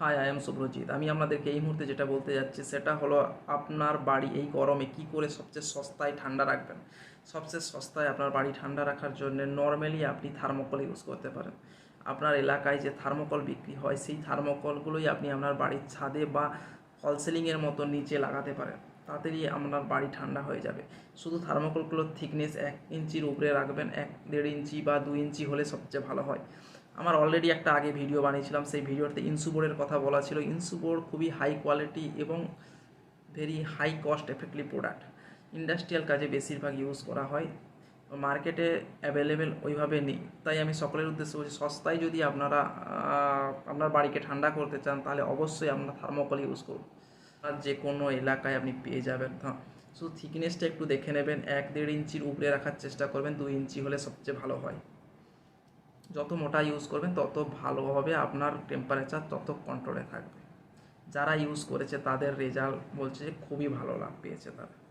Hi I am Subhrajit আমি আপনাদেরকে এই মুহূর্তে যেটা বলতে যাচ্ছি, সেটা হলো আপনার বাড়ি এই গরমে কি করে সবচেয়ে সস্তায় ঠান্ডা রাখবেন? সবচেয়ে সস্তায় আপনার বাড়ি ঠান্ডা রাখার জন্য নর্মালি আপনি থার্মোকল ইউজ করতে পারেন। আপনার এলাকায় যে থার্মোকল বিক্রি হয়, সেই থার্মোকলগুলোই আপনি আপনার বাড়ির ছাদে বা হলসেলিংয়ের মতো নিচে লাগাতে পারেন। তাড়াতাড়ি আপনার বাড়ি ঠান্ডা হয়ে যাবে। শুধু থার্মোকলগুলোর থিকনেস এক ইঞ্চির উপরে রাখবেন, এক দেড় ইঞ্চি বা দু ইঞ্চি হলে সবচেয়ে ভালো হয়। আমার অলরেডি একটা আগে ভিডিও বানিয়েছিলাম, সেই ভিডিওতে ইনসুবোর্ডের কথা বলা ছিল। ইনসুবোর্ড খুবই হাই কোয়ালিটি এবং very high cost effectively product industrial কাজে বেশিরভাগ ইউজ করা হয়। মার্কেটে অ্যাভেলেবেল ওইভাবে নেই। তাই আমি সকলের উদ্দেশ্যে বলছি, সস্তায় যদি আপনারা আপনার বাড়িকে ঠান্ডা করতে চান, তাহলে অবশ্যই আপনার থার্মোকল ইউজ করুন। আর যে কোনো এলাকায় আপনি পেয়ে যাবেন। হ্যাঁ শুধু থিকনেসটা একটু দেখে নেবেন। এক দেড় ইঞ্চির উপরে রাখার চেষ্টা করবেন। দুই ইঞ্চি হলে সবচেয়ে ভালো হয়। যত মোটা ইউজ করবেন, তত ভালোভাবে আপনার টেম্পারেচার তত কন্ট্রোলে থাকবে। যারা ইউজ করেছে, তাদের রেজাল্ট বলছে যে খুবই ভালো লাভ পেয়েছে তারা।